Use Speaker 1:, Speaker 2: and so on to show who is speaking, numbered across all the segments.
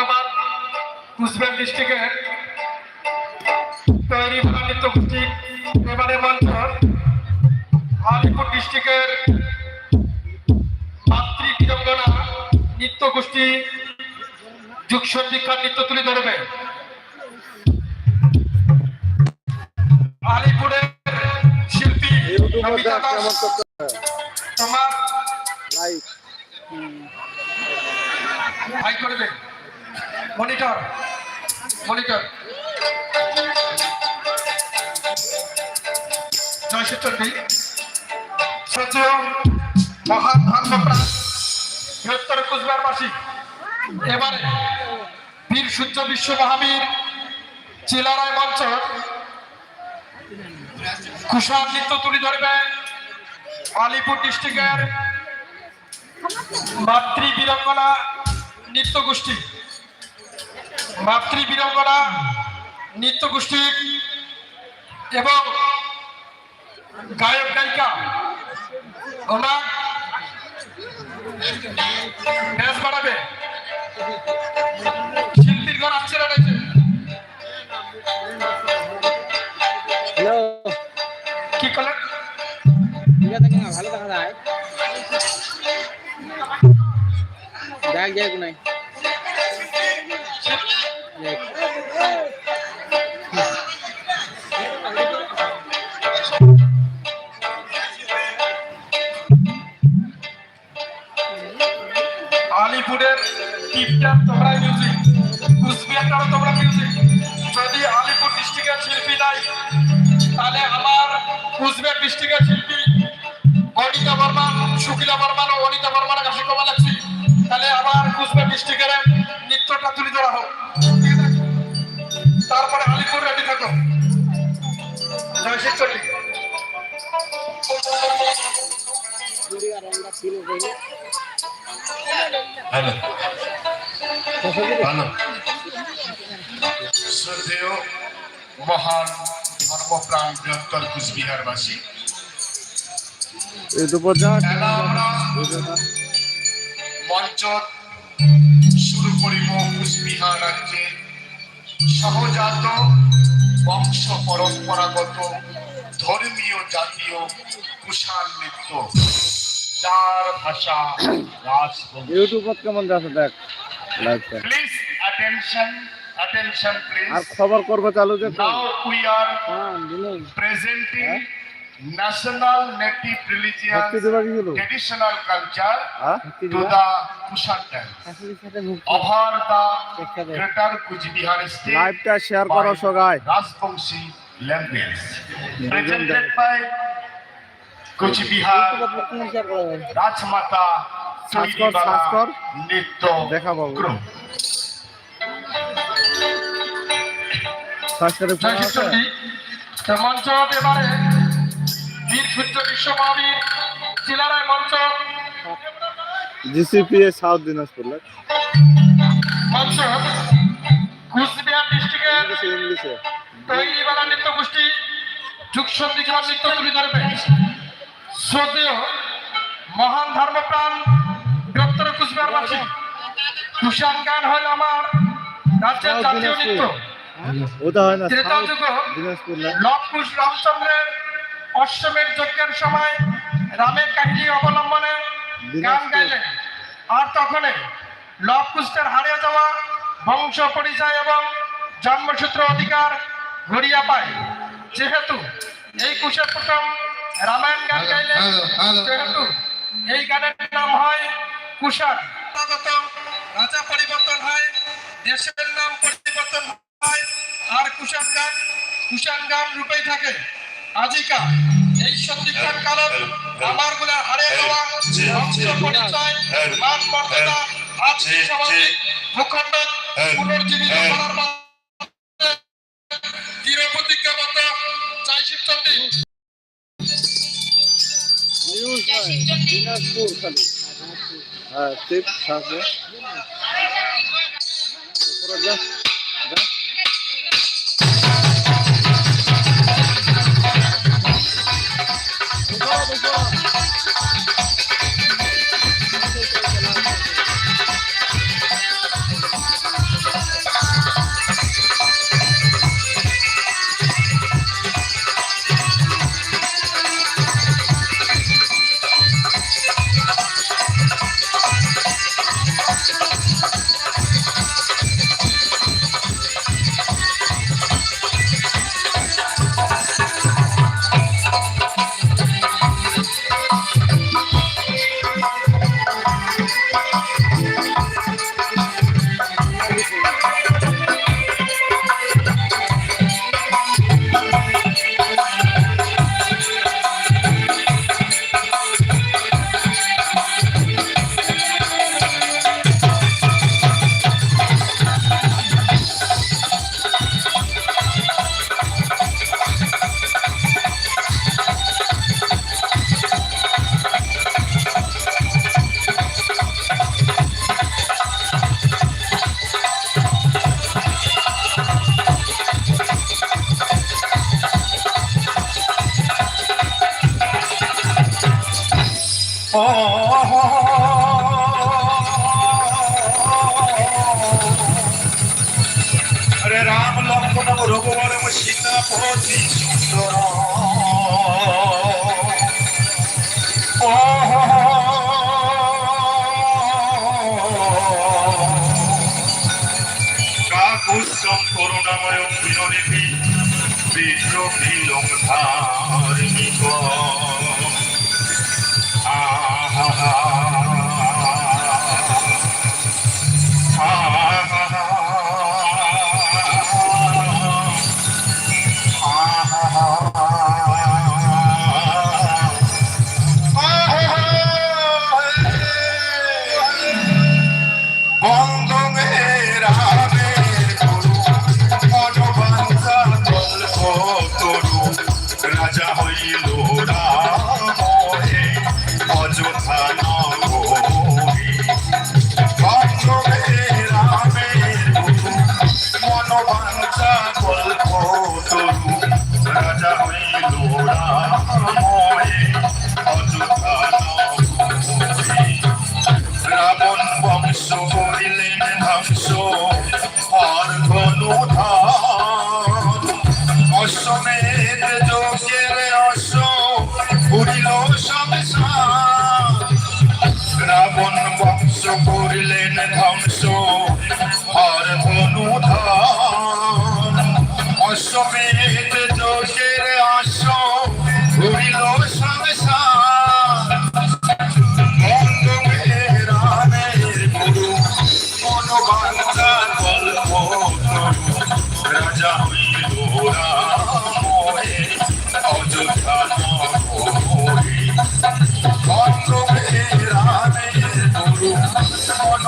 Speaker 1: ধন্যবাদ। কুচবিহার ডিস্ট্রিক্টের তৈরি এবারে মঞ্চ আলিপুর ডিস্ট্রিক্টের মাতৃ বীরঙ্গনা নৃত্য গোষ্ঠী নৃত্য তুলে ধরবে। আলিপুরের শিল্পী
Speaker 2: ইউটিউবে
Speaker 1: নমিতা দাস তোমার হাই করে মনিটর মনিটর জয় শ্রী সচিব মহান ধর্মপ্রাণ বৃহত্তর কুচবিহারবাসী এবারে বীর সূর্য বিশ্ব মহাবীর চিলারায় মঞ্চ কুষাণ নৃত্য তুলে ধরবে আলিপুর ডিস্ট্রিক্টের মাতৃ বীরঙ্গনা নৃত্য গোষ্ঠী মাতৃ বীরঙ্গনা নৃত্য গোষ্ঠী এবং গায়ক গায়িকা ওনার ব্যাস বাড়াবে শিল্পীর ঘর আসছে না কি করলেন?
Speaker 2: ভালো দেখা যায় দেখ দেখ
Speaker 1: আলিপুরের টিপটাপ তোমরা মিউজিক কুচবিহারটাও তোমরা মিউজিক যদি আলিপুর ডিস্ট্রিক্টের শিল্পী নাই, তাহলে আমার কুচবিহার ডিস্ট্রিক্টের শিল্পী অনিতা বর্মন শুকিলা বর্মন ও অনিতা বর্মনের কাছে কমা লাগছি তাহলে আমার কুচবিহার ডিস্ট্রিক্টের নৃত্যটা তুলে ধরা হোক।
Speaker 3: হ্যালো হ্যালো শ্রদ্ধেয় মহান ধর্মপ্রাণ বৃহত্তর কুচবিহারবাসী মঞ্চ শুরু করিব কুচবিহার রাজ্যে। সহজাত বংশ পরম্পরাগত ধর্মীয় জাতীয় কুষাণ নৃত্য যার ভাষা রাজবংশ।
Speaker 2: ইউটিউবত কেমন যাচ্ছে দেখ প্লিজ
Speaker 3: অ্যাটেনশন attention, প্লিজ
Speaker 2: আর. খবর করবে চালু যে
Speaker 3: Now we
Speaker 2: R presenting
Speaker 3: presenting national native
Speaker 2: হলো
Speaker 3: traditional culture
Speaker 2: হ্যাঁ
Speaker 3: to the Kushan dance. Over the greater Kujibihar state
Speaker 2: লাইভটা শেয়ার করো সবাই
Speaker 3: Rajbongshi language. Presented by
Speaker 2: যায়
Speaker 3: Rajmata
Speaker 2: সার্চ কর, সার্চ কর।
Speaker 3: নৃত্য
Speaker 2: দেখা পাবো।
Speaker 1: জয়শিষ্টি মঞ্চ এবারে বীর সূর্য বিশ্ব মহাবীর চিলারায় মঞ্চ
Speaker 2: জিসিপিএ সাউথ দিনাজপুর
Speaker 1: মঞ্চ কুচবিহার ডিস্ট্রিক্টের
Speaker 2: ইংলিশে ইংলিশে।
Speaker 1: নৃত্য গোষ্ঠী যুগ সন্ধিক্ষণ নৃত্য তুলে ধরবে শ্রদ্ধেয় মহান ধর্মপ্রাণ বৃহত্তর কুচবিহারবাসী গান হল আমার রাজ্যের জাতীয় নৃত্য।
Speaker 2: ওটা
Speaker 1: ত্রেতা যুগ লবকুশ রামচন্দ্রের অশ্বমের যজ্ঞের সময় রামের কাহিনী অবলম্বনে গান। গাইলেন। আর তখনই লবকুশের হারিয়ে যাওয়া বংশ পরিচয় এবং জন্মসূত্র অধিকার ঘুরিয়া পায়। যেহেতু এই কুশের প্রথম রামায়ণ গান গাইলেন যেহেতু এই গানের নাম হয় কুষাণ রাজা পরিবর্তন হয় দেশের নাম পরিবর্তন হয় আর কুষাণ গান কুষাণ গান রূপেই থাকে। আজিকা এই সন্ধিক্ষণ কালত আমারগুলা হারিয়ে যাওয়া বংশ পরিচয় মান মর্যাদা আর্থিক সামাজিক ভূখণ্ড পুনর্জীবিত করার মাধ্যমে দৃঢ় প্রতিজ্ঞাবদ্ধ
Speaker 2: নিউজ নয় দিনাজপুর খালি। হ্যাঁ ঠিক আছে 我操
Speaker 4: হরে রাম লক্ষণ রঘুবরম সীতা পতি সুন্দর কাকুস্তম করুণাময় বিনোদিনী বিদ্রোহী লঙ্ঘার আহা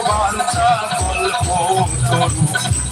Speaker 4: বাঞ্ছা গল্প তরু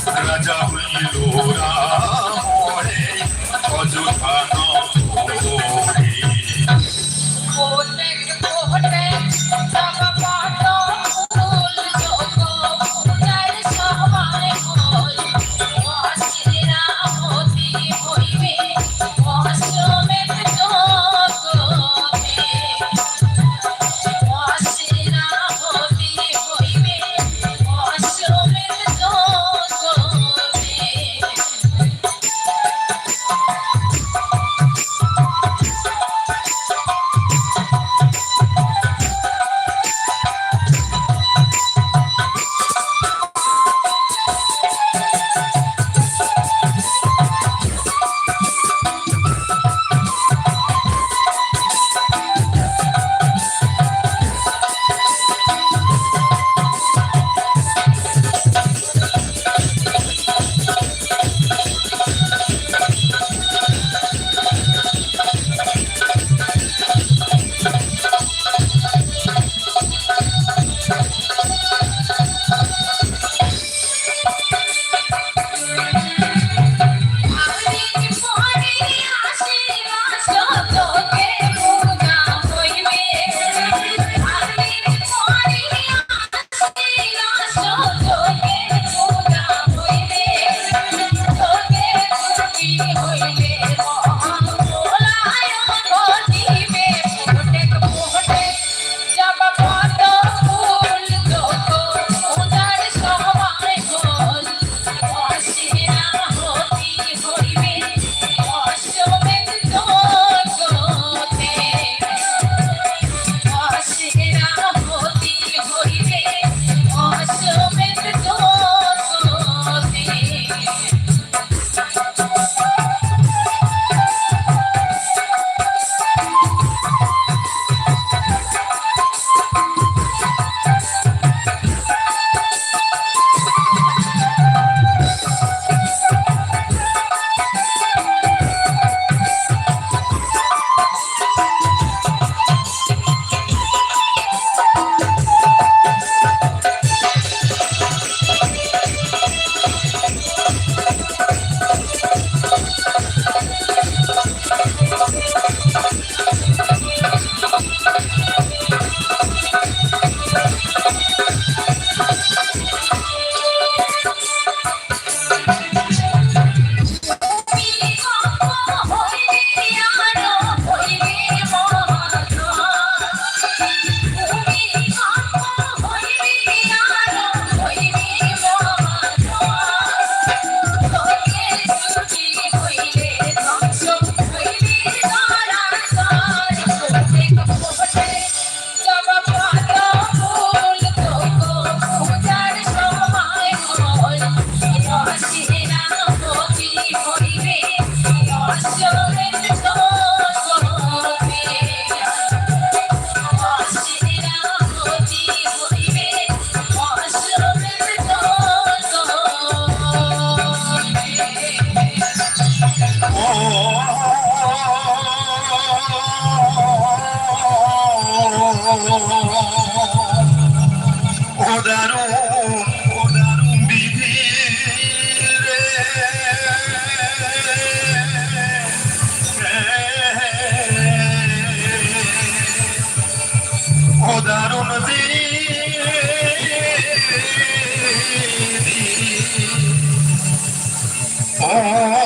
Speaker 5: Yeah.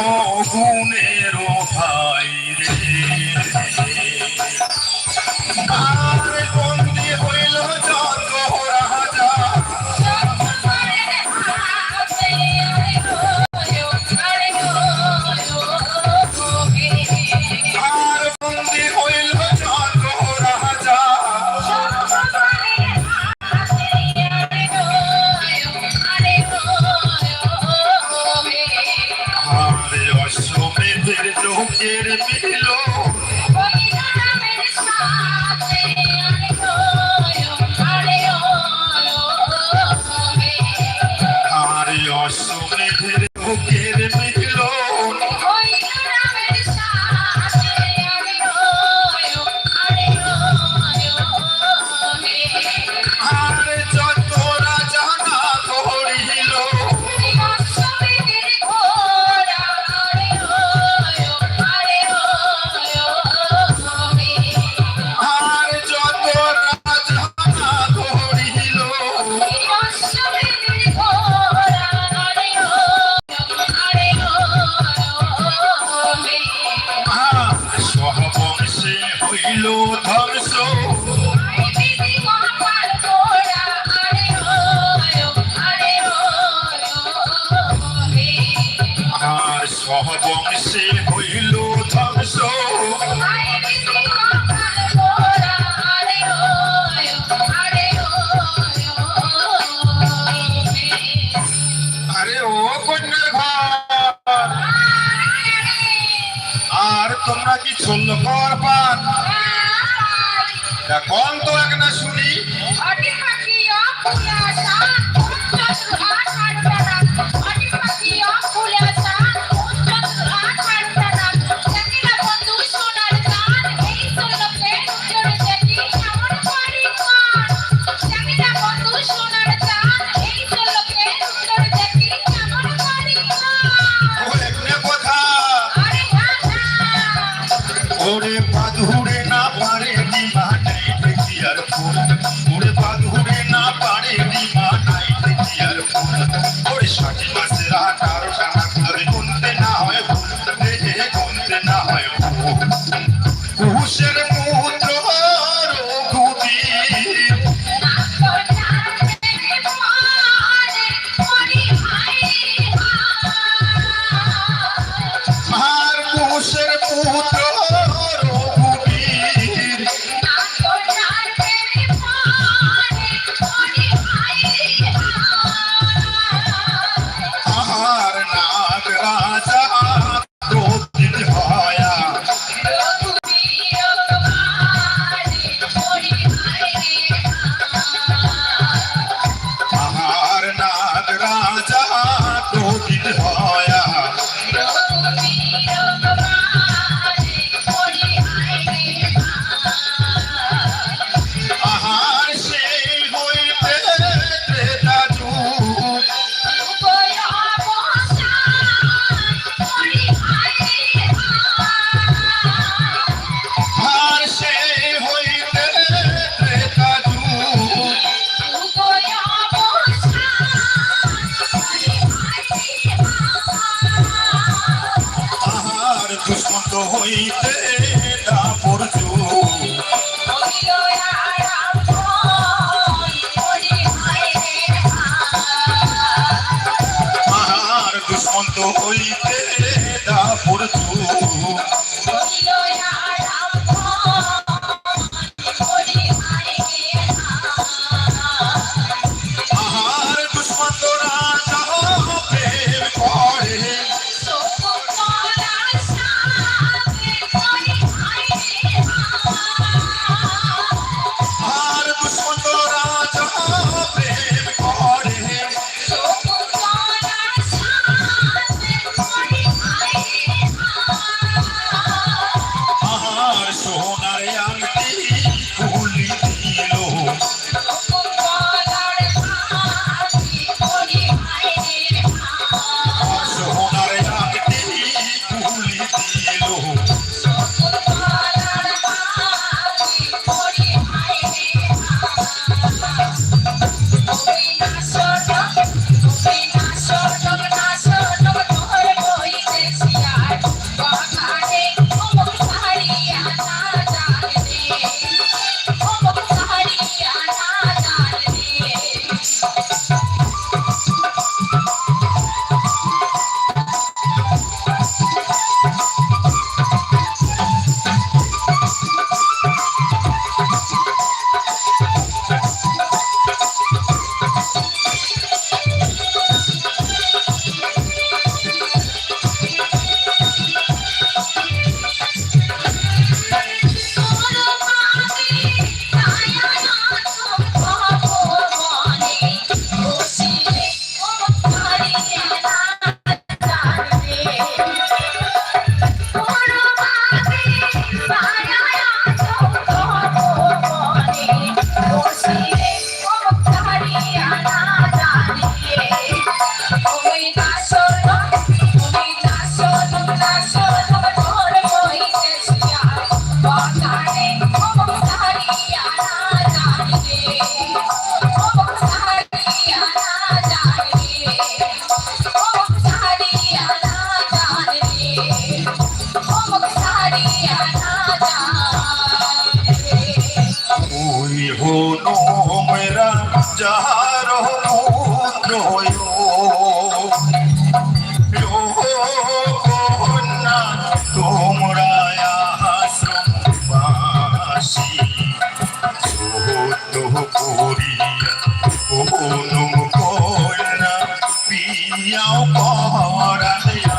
Speaker 5: ঘটল ধর্ষণ। শূন্যকর পান তা কন তো এক না শুনি। মন্দ হইতে দাপুর
Speaker 4: তুই অনুম কন্যা পিয়াও পরালে